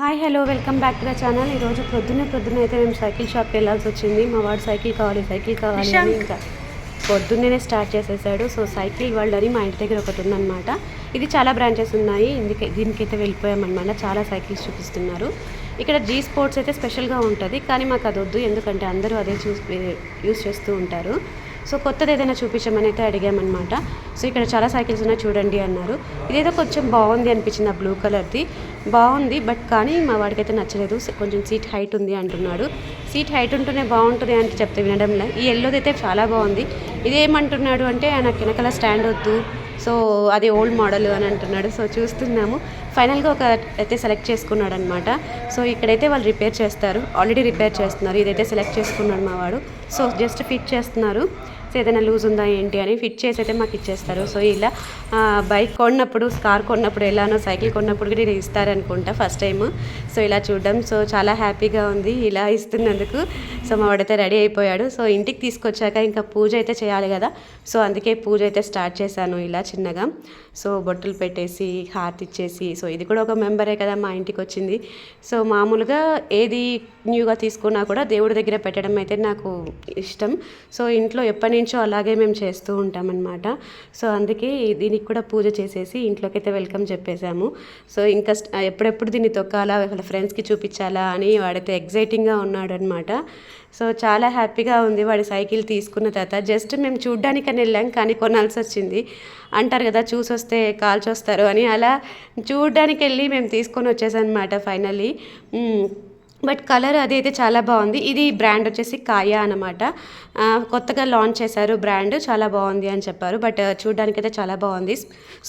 Hi hello welcome back to the channel ఈరోజు పొద్దున్నే పొద్దున్నే అయితే మేము సైకిల్ షాప్కి వెళ్ళాల్సి వచ్చింది. మా వాడు సైకిల్ కావాలి సైకిల్ కావాలి అని ఇంకా పొద్దున్నే స్టార్ట్ చేసేసాడు. సో సైకిల్ వరల్డ్ అని మా ఇంటి దగ్గర ఒకటి ఉందన్నమాట. ఇది చాలా బ్రాంచెస్ ఉన్నాయి. ఇందుకే దీనికైతే వెళ్ళిపోయామన్నమాట. చాలా సైకిల్స్ చూపిస్తున్నారు. ఇక్కడ జీ స్పోర్ట్స్ అయితే స్పెషల్గా ఉంటుంది. కానీ మాకు అది వద్దు ఎందుకంటే అందరూ అదే చూస్ యూస్ చేస్తూ ఉంటారు. సో కొత్తది ఏదైనా చూపించమని అయితే అడిగామన్నమాట. సో ఇక్కడ చాలా సైకిల్స్ ఉన్నాయి చూడండి అన్నారు. ఇదేదో కొంచెం బాగుంది అనిపించింది ఆ బ్లూ కలర్ది. బాగుంది బట్ కానీ మా వాడికి అయితే నచ్చలేదు కొంచెం సీట్ హైట్ ఉంది అంటున్నాడు. సీట్ హైట్ ఉంటేనే బాగుంటుంది అంటే చెప్తే వినడంలో. ఈ ఎల్లోది అయితే చాలా బాగుంది. ఇదేమంటున్నాడు అంటే నాకు వెనకాల స్టాండ్ వద్దు. సో అది ఓల్డ్ మోడల్ అని అంటున్నాడు. సో చూస్తున్నాము. ఫైనల్గా ఒక అయితే సెలెక్ట్ చేసుకున్నాడు అనమాట సో ఇక్కడైతే వాళ్ళు రిపేర్ చేస్తారు. ఆల్రెడీ రిపేర్ చేస్తున్నారు. ఇదైతే సెలెక్ట్ చేసుకున్నాడు మా వాడు. సో జస్ట్ ఫిట్ చేస్తున్నారు. సో ఏదైనా లూజ్ ఉందా ఏంటి అని ఫిట్ చేసి అయితే మాకు ఇచ్చేస్తారు. సో ఇలా బైక్ కొన్నప్పుడు కార్ కొన్నప్పుడు ఎలానో సైకిల్ కొన్నప్పుడు కూడా ఇలా ఇస్తారనుకుంటా ఫస్ట్ టైం సో ఇలా చూడడం సో చాలా హ్యాపీగా ఉంది ఇలా ఇస్తున్నందుకు. సో మా వాడైతే రెడీ అయిపోయాడు. సో ఇంటికి తీసుకొచ్చాక ఇంకా పూజ అయితే చేయాలి కదా. సో అందుకే పూజ అయితే స్టార్ట్ చేశాను ఇలా చిన్నగా. సో బొట్టలు పెట్టేసి హార్ట్ ఇచ్చేసి సో ఇది కూడా ఒక మెంబరే కదా మా ఇంటికి వచ్చింది. సో మామూలుగా ఏది న్యూగా తీసుకున్నా కూడా దేవుడి దగ్గర పెట్టడం అయితే నాకు ఇష్టం. సో ఇంట్లో ఎప్పటి నుంచో అలాగే మేము చేస్తూ ఉంటామన్నమాట. సో అందుకే దీనికి కూడా పూజ చేసేసి ఇంట్లోకి అయితే వెల్కమ్ చెప్పేశాము. సో ఇంకా ఎప్పుడెప్పుడు దీన్ని తొక్కాలా వాళ్ళ ఫ్రెండ్స్కి చూపించాలా అని వాడైతే ఎగ్జైటింగ్గా ఉన్నాడు అనమాట సో చాలా హ్యాపీగా ఉంది వాడి సైకిల్ తీసుకున్న తర్వాత. జస్ట్ మేము చూడ్డానికని వెళ్ళాం కానీ కొనాల్సి వచ్చింది. అంటారు కదా చూసి వస్తే అని అలా చూడ్డానికి వెళ్ళి మేము తీసుకొని వచ్చేసాం అనమాట ఫైనల్లీ బట్ కలర్ అది అయితే చాలా బాగుంది. ఇది బ్రాండ్ వచ్చేసి కాయా అనమాట కొత్తగా లాంచ్ చేశారు బ్రాండ్ చాలా బాగుంది అని చెప్పారు. బట్ చూడడానికి అయితే చాలా బాగుంది.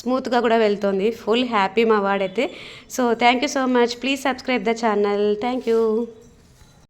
స్మూత్గా కూడా వెళ్తుంది. ఫుల్ హ్యాపీ మా వాడైతే. So thank you so much. Please subscribe the channel. Thank you.